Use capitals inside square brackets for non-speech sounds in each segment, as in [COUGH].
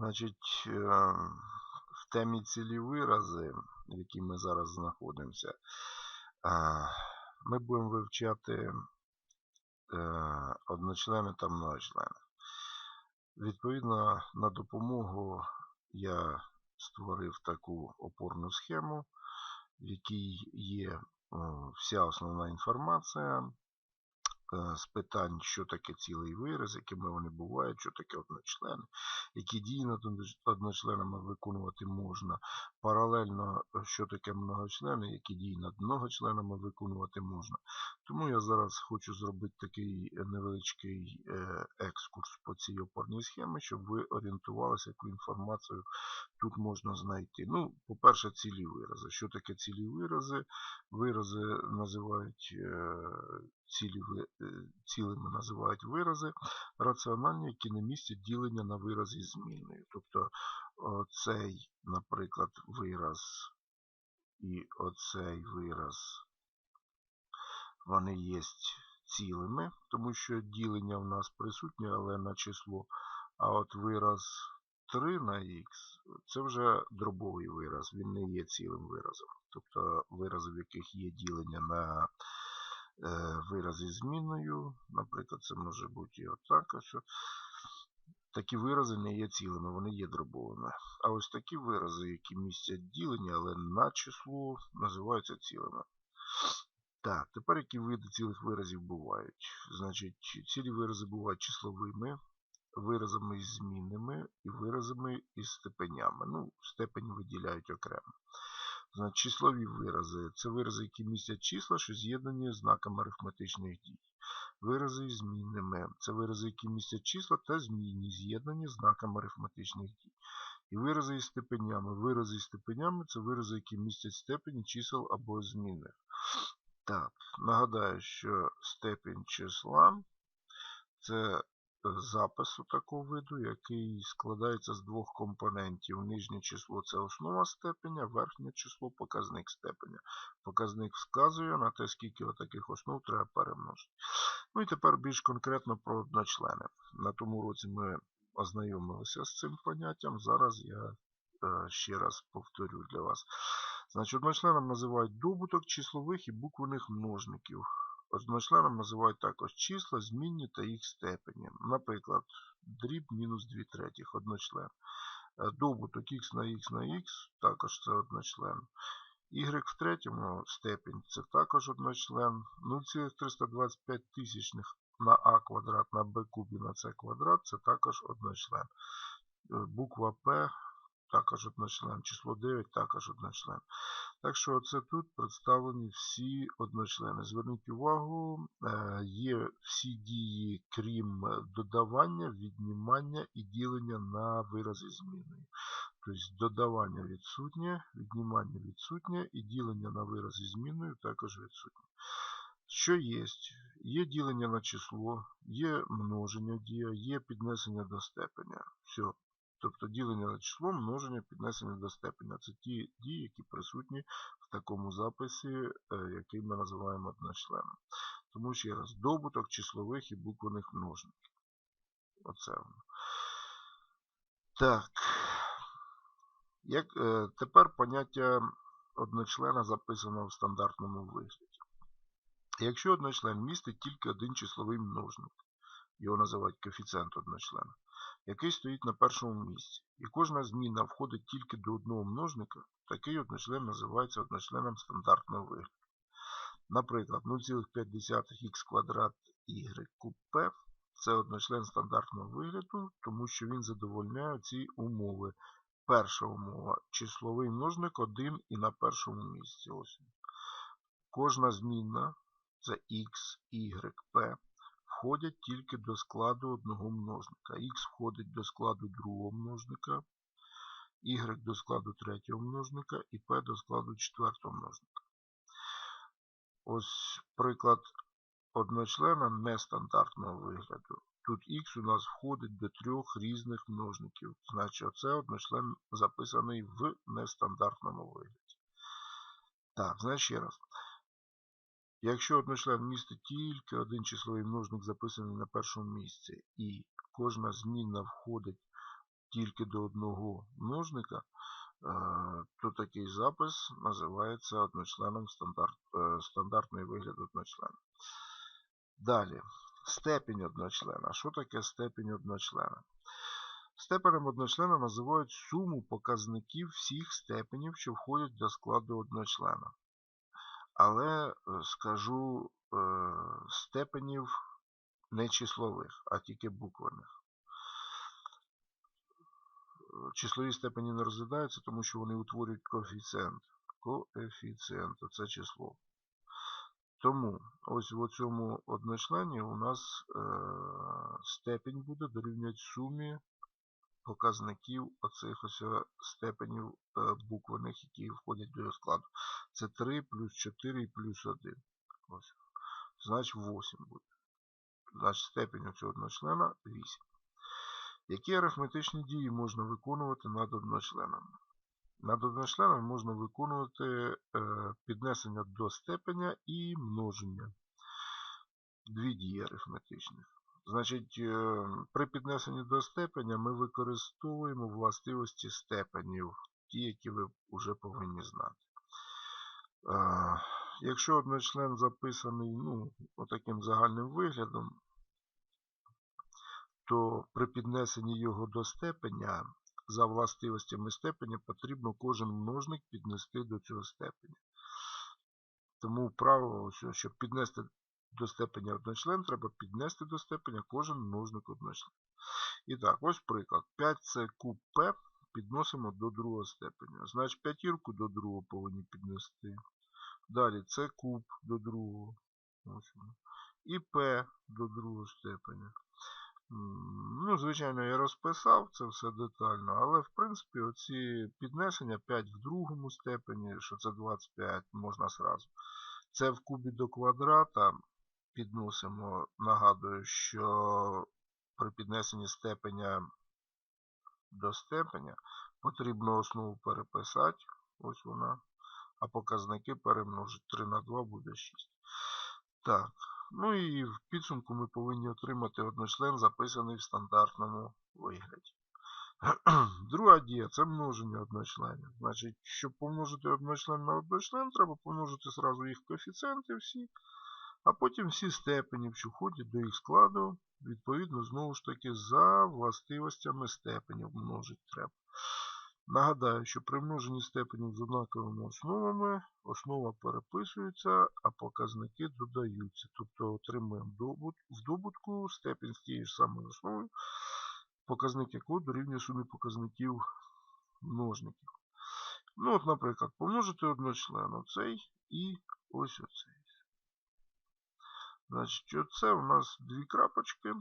Значить, е, в темі цілі вирази, в якій ми зараз знаходимося, е, ми будемо вивчати е, одночлени та многочлени. Відповідно, на допомогу я створив таку опорну схему, в якій є вся основна інформація з питань, що таке цілий вираз, якими вони бувають, що таке одночлени, які дії над одночленами виконувати можна. Паралельно, е, що таке многочлени, які дії над многочленами виконувати можна. Тому я зараз хочу зробити такий невеличкий е, екскурс по цій опорній схемі, щоб ви орієнтувалися, яку інформацію тут можна знайти. Ну, По-перше, цілі вирази. Що таке цілі вирази? Вирази називають цілі, цілими називають вирази, раціональні, які не містять ділення на вираз із зміною. Тобто цей, наприклад, вираз і оцей вираз, вони є цілими, тому що ділення в нас присутнє, але на число. А от вираз 3 на х це вже дробовий вираз, він не є цілим виразом. Тобто вирази, в яких є ділення на Е, вирази зміною. Наприклад, це може бути і отак. Ось. Такі вирази не є цілими, вони є дробовими. А ось такі вирази, які містять ділення, але на число, називаються цілими. Так, тепер які види цілих виразів бувають? Значить, цілі вирази бувають числовими, виразами із змінними і виразами із степенями. Ну, степені виділяють окремо. Значить, Числові вирази це вирази, які містять числа, що з'єднані знаками арифметичних дій. Вирази із змінними це вирази, які містять числа та змінні, з'єднані знаками арифметичних дій. І вирази із степенями. Вирази із степенями це вирази, які містять степені чисел або змінних. Так, нагадаю, що степень числа це запису такого виду, який складається з двох компонентів. Нижнє число це основа степеня, верхнє число показник степеня. Показник вказує на те, скільки таких основ треба перемножити. Ну і тепер більш конкретно про одночлени. На тому році ми ознайомилися з цим поняттям. Зараз я е, ще раз повторю для вас. Значить, Одночленом називають добуток числових і буквених множників. Одночленом називають також числа, змінні та їх степені. Наприклад, дріб мінус 2 третіх, одночлен. Е, добуток х на х на х, також це одночлен. Y в третьому степень це також одночлен. 0,325 тисячних на а квадрат на b кубі на c квадрат це також одночлен. Е, буква П також одночлен. Число 9 також одночлен. Так що це тут представлені всі одночлени. Зверніть увагу, е, є всі дії, крім додавання, віднімання і ділення на вирази зміною. Тобто додавання відсутнє, віднімання відсутнє і ділення на вирази зміною також відсутнє. Що є? Є ділення на число, є множення дія, є піднесення до степеня. Все. Тобто ділення на число, множення, піднесення до степеня. Це ті дії, які присутні в такому записі, е, який ми називаємо одночленом. Тому ще раз, добуток числових і буквених множників. Оце воно. Так. Як, е, Тепер поняття одночлена записано в стандартному вигляді. Якщо одночлен містить тільки один числовий множник, його називають коефіцієнт одночлена, який стоїть на першому місці, і кожна зміна входить тільки до одного множника, такий одночлен називається одночленом стандартного вигляду. Наприклад, 0,5х квадрат y куб p це одночлен стандартного вигляду, тому що він задовольняє ці умови. Перша умова числовий множник 1 і на першому місці. Ось. Кожна змінна це x, y, p входять тільки до складу одного множника. Х входить до складу другого множника, y до складу третього множника і p до складу четвертого множника. Ось приклад одночлена нестандартного вигляду. Тут х у нас входить до трьох різних множників. Значить, оце одночлен записаний в нестандартному вигляді. Так, значить ще раз. Якщо одночлен містить тільки один числовий множник, записаний на першому місці, і кожна змінна входить тільки до одного множника, е, то такий запис називається одночленом стандарт, е, стандартний вигляд одночлена. Далі, степінь одночлена. Що таке степінь одночлена? Степенем одночлена називають суму показників всіх степенів, що входять до складу одночлена. Але е, скажу е, степенів не числових, а тільки буквених. Числові степені не розглядаються, тому що вони утворюють коефіцієнт. Коефіцієнт це число. Тому ось в цьому одночлені у нас е, степень буде дорівнювати сумі показників оцих ось е, степенів е, буквених, які входять до його складу. Це 3 плюс 4 і плюс 1. Ось. Значить 8 буде. Значить степень цього одночлена 8. Які арифметичні дії можна виконувати над одночленами? Над одночленами можна виконувати е, піднесення до степеня і множення. Дві дії арифметичних. Значить, е, при піднесенні до степеня ми використовуємо властивості степенів, ті, які ви вже повинні знати. Е, якщо одночлен записаний ну, отаким загальним виглядом, то при піднесенні його до степеня за властивостями степеня потрібно кожен множник піднести до цього степеня. Тому правило, щоб піднести до степеня одночлен, треба піднести до степеня кожен множник одночлен. І так, ось приклад. 5С куб П підносимо до другого степеня. Значить, п'ятірку до другого повинні піднести. Далі С куб до другого. І П до другого степеня. Ну, Звичайно, я розписав це все детально, але в принципі оці піднесення 5 в другому степені, що це 25, можна сразу. Це в кубі до квадрата підносимо, нагадую, що при піднесенні степеня до степеня потрібно основу переписати, ось вона, а показники перемножити 3 на 2 буде 6. Так, ну і в підсумку ми повинні отримати одночлен, записаний в стандартному вигляді. [CLEARS THROAT] Друга дія це множення одночленів. Значить, щоб помножити одночлен на одночлен, треба помножити зразу їх коефіцієнти всі. А потім всі степені, що входять до їх складу, відповідно, знову ж таки, за властивостями степенів множити треба. Нагадаю, що при множенні степенів з однаковими основами основа переписується, а показники додаються. Тобто отримуємо в добутку степень з тією ж самою основою, показник якого дорівнює сумі показників множників. Ну, от, Наприклад, помножити одночлен оцей і ось оцей. Значить, оце у нас дві крапочки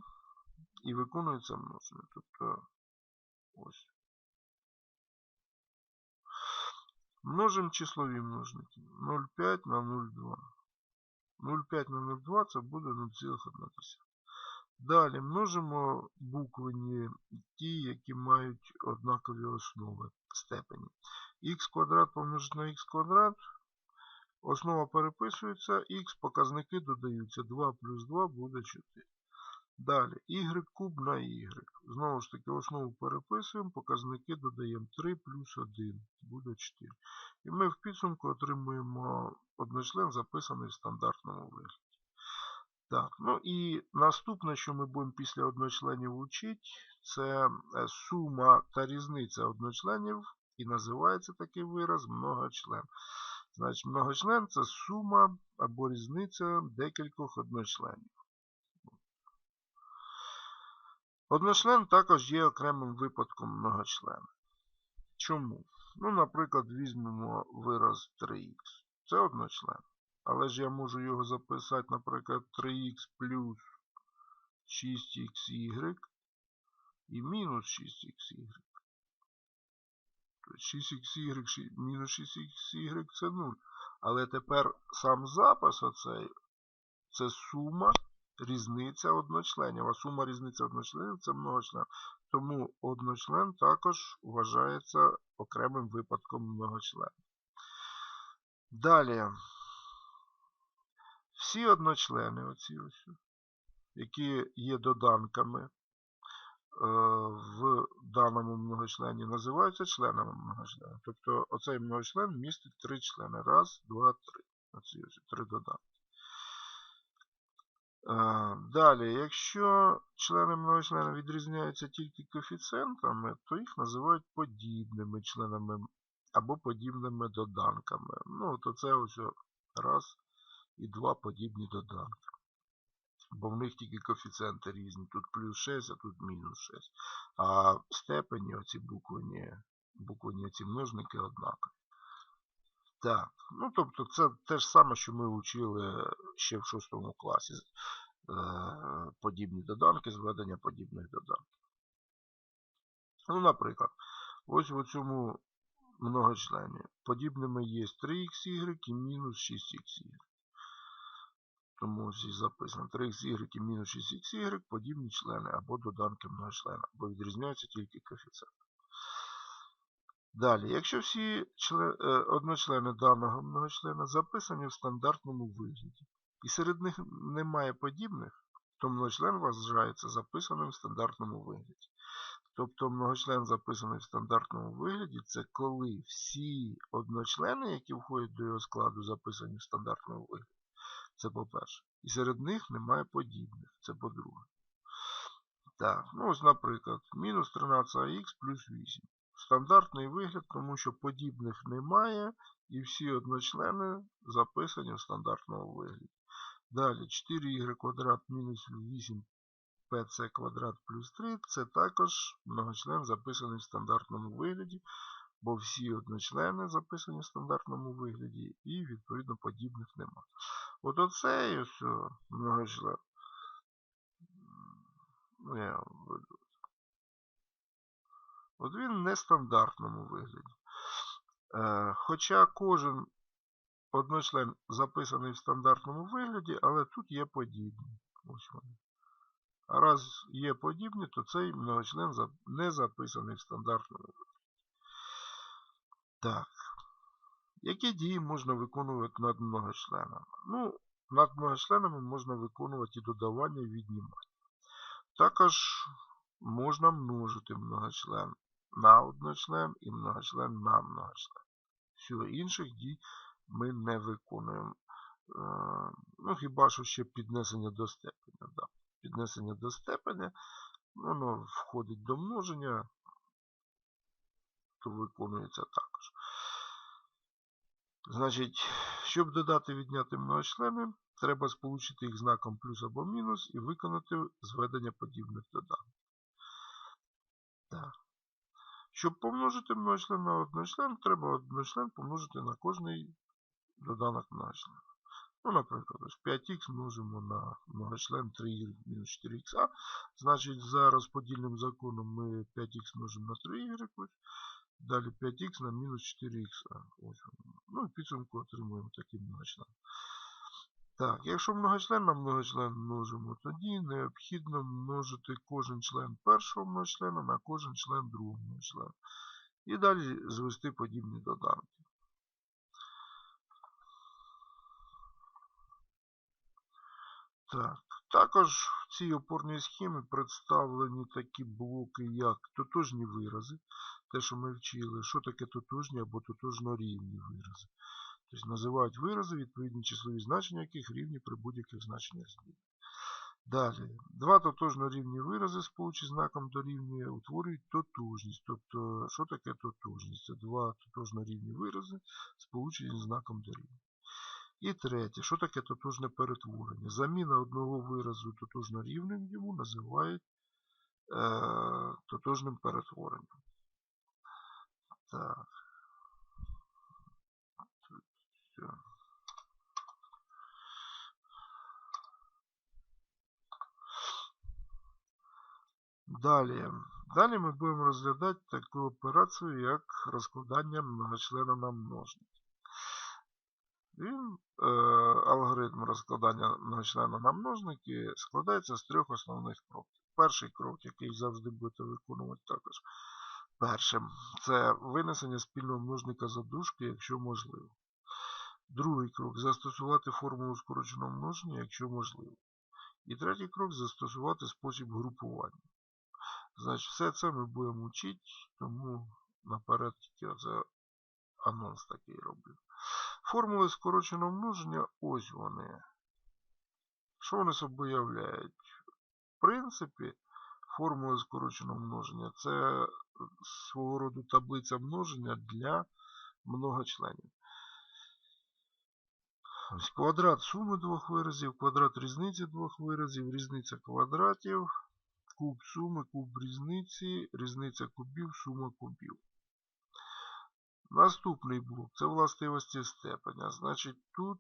і виконується множення. Тобто ось. Множимо числові множники. 0,5 на 0,2. 0,5 на 0,2 це буде 0,1. Далі множимо буквені ті, які мають однакові основи степені. х квадрат помножити на х квадрат Основа переписується, х показники додаються. 2 плюс 2 буде 4. Далі, y куб на y. Знову ж таки, основу переписуємо, показники додаємо 3 плюс 1 буде 4. І ми в підсумку отримуємо одночлен, записаний в стандартному вигляді. Так, ну і наступне, що ми будемо після одночленів вчити, це е, сума та різниця одночленів. І називається такий вираз многочлен. Значить, многочлен це сума або різниця декількох одночленів. Одночлен також є окремим випадком многочлена. Чому? Ну, наприклад, візьмемо вираз 3х. Це одночлен. Але ж я можу його записати, наприклад, 3х плюс 6xy і мінус 6xy. 6xy мінус 6xy це 0. Але тепер сам запис оцей це сума різниця одночленів. А сума різниця одночленів це многочлен. Тому одночлен також вважається окремим випадком многочлена. Далі. Всі одночлени, оці ось, які є доданками, в даному многочлені називаються членами многочлена. Тобто оцей многочлен містить три члени. Раз, два, три. Оці три доданки. Е, Далі, якщо члени многочлена відрізняються тільки коефіцієнтами, то їх називають подібними членами або подібними доданками. Ну, то це ось раз і два подібні доданки. Бо в них тільки коефіцієнти різні. Тут плюс 6, а тут мінус 6. А степені оці буквені, буквені ці множники однакові. Так, ну тобто це те ж саме, що ми вчили ще в 6 класі. Е, подібні доданки, зведення подібних доданків. Ну, наприклад, ось в цьому многочлені подібними є 3xy і мінус 6xy. Тому записано 3xy і мінус 6xy подібні члени або доданки многочлена, бо відрізняються тільки коефіцієнти. Далі, якщо всі член, е, одночлени даного многочлена записані в стандартному вигляді, і серед них немає подібних, то многочлен вважається записаним в стандартному вигляді. Тобто многочлен записаний в стандартному вигляді, це коли всі одночлени, які входять до його складу, записані в стандартному вигляді. Це по-перше. І серед них немає подібних. Це по-друге. Так, ну ось, наприклад, мінус 13х плюс 8. Стандартний вигляд, тому що подібних немає, і всі одночлени записані в стандартному вигляді. Далі 4y квадрат мінус 8pc квадрат плюс 3 це також многочлен записаний в стандартному вигляді, бо всі одночлени записані в стандартному вигляді, і, відповідно, подібних немає. От оцей ось многочлен. Ну, я вам. От він в нестандартному вигляді. Е, Хоча кожен одночлен записаний в стандартному вигляді, але тут є подібні. Ось вони. А раз є подібні, то цей многочлен не записаний в стандартному вигляді. Так. Які дії можна виконувати над многочленами? Ну, над многочленами можна виконувати і додавання і віднімання. Також можна множити многочлен на одночлен і многочлен на многочлен. Все, інших дій ми не виконуємо. Е, ну, хіба що ще піднесення до степеня. Да. Піднесення до степеня, воно входить до множення, то виконується також. Значить, щоб додати відняти многочлени, треба сполучити їх знаком плюс або мінус і виконати зведення подібних доданків. Так. Щоб помножити многочлен на одночлен, треба одночлен помножити на кожний доданок многочлена. Ну, наприклад, 5х множимо на многочлен 3y мінус 4х. Значить, за розподільним законом ми 5х множимо на 3y. Далі 5х на мінус 4х. Ну і підсумку отримуємо такий многочлен. Так, якщо многочлен на многочлен множимо, тоді необхідно множити кожен член першого многочлена на кожен член другого многочлена. І далі звести подібні доданки. Так, Також в цій опорній схемі представлені такі блоки, як тотожні вирази. Те, що ми вчили, що таке тотожні або тотожнорівні вирази. Тобто називають вирази, відповідні числові значення, яких рівні при будь-яких значеннях змін. Далі, два тотожно рівні вирази, сполучені знаком дорівнює, утворюють тотожність. Тобто, що таке тотожність? Це два тотожно рівні вирази, сполучені знаком дорівнює. І третє, що таке тотожне перетворення? Заміна одного виразу тотожно рівним йому називають е, тотожним перетворенням. Так. Все. Далі. Далі ми будемо розглядати таку операцію, як розкладання многочлена на множники. Він, е, алгоритм розкладання многочлена на множники складається з трьох основних кроків. Перший крок, який завжди будете виконувати також першим, це винесення спільного множника за дужки, якщо можливо. Другий крок застосувати формулу скороченого множення, якщо можливо. І третій крок застосувати спосіб групування. Значить, все це ми будемо вчити, тому наперед тільки оце анонс такий роблю. Формули скороченого множення, ось вони. Що вони собою являють? В принципі, формули скороченого множення це свого роду таблиця множення для многочленів. Ось квадрат суми двох виразів, квадрат різниці двох виразів, різниця квадратів, куб суми, куб різниці, різниця кубів, сума кубів. Наступний блок це властивості степеня. Значить, тут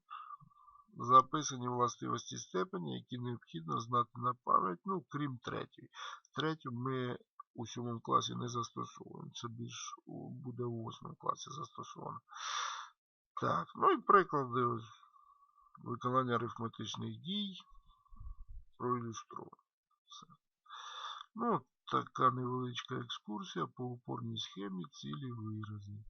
записані властивості степеня, які необхідно знати на пам'ять, ну, крім третьої. Третю ми у сьомому класі не застосовуємо. Це більш буде у восьмому класі застосовано. Так, ну і приклади виконання арифметичних дій проілюстровано. Все. Ну, така невеличка екскурсія по опорній схемі цілі вирази.